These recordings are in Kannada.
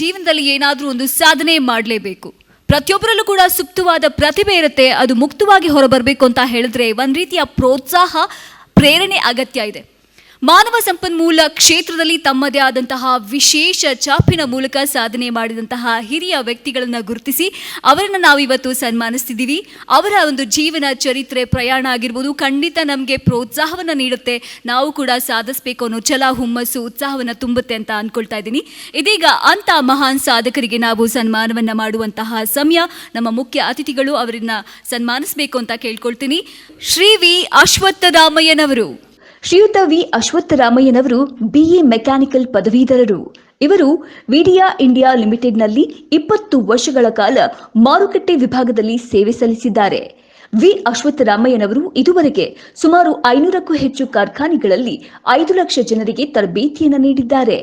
ಜೀವನದಲ್ಲಿ ಏನಾದರೂ ಒಂದು ಸಾಧನೆ ಮಾಡಲೇಬೇಕು. ಪ್ರತಿಯೊಬ್ಬರಲ್ಲೂ ಕೂಡ ಸುಪ್ತವಾದ ಪ್ರತಿಭೆ ಇರುತ್ತೆ, ಅದು ಮುಕ್ತವಾಗಿ ಹೊರಬರಬೇಕು ಅಂತ ಹೇಳಿದ್ರೆ ಒಂದು ರೀತಿಯ ಪ್ರೋತ್ಸಾಹ, ಪ್ರೇರಣೆ ಅಗತ್ಯ ಇದೆ. ಮಾನವ ಸಂಪನ್ಮೂಲ ಕ್ಷೇತ್ರದಲ್ಲಿ ತಮ್ಮದೇ ಆದಂತಹ ವಿಶೇಷ ಚಾಪಿನ ಮೂಲಕ ಸಾಧನೆ ಮಾಡಿದಂತಹ ಹಿರಿಯ ವ್ಯಕ್ತಿಗಳನ್ನು ಗುರುತಿಸಿ ಅವರನ್ನು ನಾವು ಇವತ್ತು ಸನ್ಮಾನಿಸ್ತಿದ್ದೀವಿ. ಅವರ ಒಂದು ಜೀವನ ಚರಿತ್ರೆ ಪ್ರಯಾಣ ಆಗಿರ್ಬೋದು, ಖಂಡಿತ ನಮಗೆ ಪ್ರೋತ್ಸಾಹವನ್ನು ನೀಡುತ್ತೆ. ನಾವು ಕೂಡ ಸಾಧಿಸಬೇಕು ಅನ್ನೋ ಛಲ, ಹುಮ್ಮಸ್ಸು, ಉತ್ಸಾಹವನ್ನು ತುಂಬುತ್ತೆ ಅಂತ ಅಂದ್ಕೊಳ್ತಾ ಇದ್ದೀನಿ. ಇದೀಗ ಅಂತ ಮಹಾನ್ ಸಾಧಕರಿಗೆ ನಾವು ಸನ್ಮಾನವನ್ನು ಮಾಡುವಂತಹ ಸಮಯ, ನಮ್ಮ ಮುಖ್ಯ ಅತಿಥಿಗಳು ಅವರನ್ನ ಸನ್ಮಾನಿಸಬೇಕು ಅಂತ ಕೇಳ್ಕೊಳ್ತೀನಿ. ಶ್ರೀ ವಿ. ಅಶ್ವತ್ಥರಾಮಯ್ಯನವರು. ಶ್ರೀಯುತ ವಿ. ಅಶ್ವತ್ಥರಾಮಯ್ಯನವರು ಬಿಎ ಮೆಕ್ಯಾನಿಕಲ್ ಪದವೀಧರರು. ಇವರು ವಿಡಿಯಾ ಇಂಡಿಯಾ ಲಿಮಿಟೆಡ್ನಲ್ಲಿ ಇಪ್ಪತ್ತು ವರ್ಷಗಳ ಕಾಲ ಮಾರುಕಟ್ಟೆ ವಿಭಾಗದಲ್ಲಿ ಸೇವೆ ಸಲ್ಲಿಸಿದ್ದಾರೆ. ವಿ. ಅಶ್ವತ್ಥರಾಮಯ್ಯನವರು ಇದುವರೆಗೆ ಸುಮಾರು ಐನೂರಕ್ಕೂ ಹೆಚ್ಚು ಕಾರ್ಖಾನೆಗಳಲ್ಲಿ ಐದು ಲಕ್ಷ ಜನರಿಗೆ ತರಬೇತಿಯನ್ನು ನೀಡಿದ್ದಾರೆ.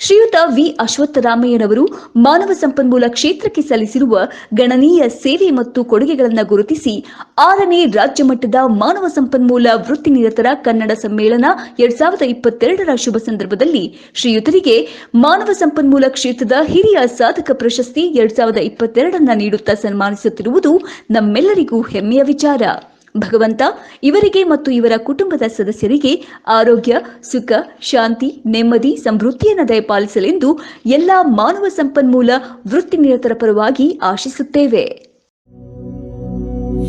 ಶ್ರೀಯುತ ವಿ. ಅಶ್ವತ್ಥರಾಮಯ್ಯನವರು ಮಾನವ ಸಂಪನ್ಮೂಲ ಕ್ಷೇತ್ರಕ್ಕೆ ಸಲ್ಲಿಸಿರುವ ಗಣನೀಯ ಸೇವೆ ಮತ್ತು ಕೊಡುಗೆಗಳನ್ನು ಗುರುತಿಸಿ ಆರನೇ ರಾಜ್ಯ ಮಟ್ಟದ ಮಾನವ ಸಂಪನ್ಮೂಲ ವೃತ್ತಿನಿರತರ ಕನ್ನಡ ಸಮ್ಮೇಳನ ಎರಡ್ ಸಾವಿರದ ಇಪ್ಪತ್ತೆರಡರ ಶುಭ ಸಂದರ್ಭದಲ್ಲಿ ಶ್ರೀಯುತರಿಗೆ ಮಾನವ ಸಂಪನ್ಮೂಲ ಕ್ಷೇತ್ರದ ಹಿರಿಯ ಸಾಧಕ ಪ್ರಶಸ್ತಿ ಎರಡ್ ಸಾವಿರದ ಇಪ್ಪತ್ತೆರಡನ್ನ ನೀಡುತ್ತಾ ಸನ್ಮಾನಿಸುತ್ತಿರುವುದು ನಮ್ಮೆಲ್ಲರಿಗೂ ಹೆಮ್ಮೆಯ ವಿಚಾರ. ಭಗವಂತ ಇವರಿಗೆ ಮತ್ತು ಇವರ ಕುಟುಂಬದ ಸದಸ್ಯರಿಗೆ ಆರೋಗ್ಯ, ಸುಖ, ಶಾಂತಿ, ನೆಮ್ಮದಿ, ಸಮೃದ್ಧಿಯನ್ನು ದಯಪಾಲಿಸಲೆಂದು ಎಲ್ಲಾ ಮಾನವ ಸಂಪನ್ಮೂಲ ವೃತ್ತಿನಿರತರ ಪರವಾಗಿ ಆಶಿಸುತ್ತೇವೆ.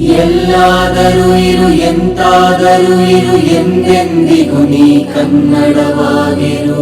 ಎಲ್ಲಾದರೂ ಇರು ಇರು, ಎಂದೆಂದಿಗೂ ನೀ ಕನ್ನಡವಾಗಿರು.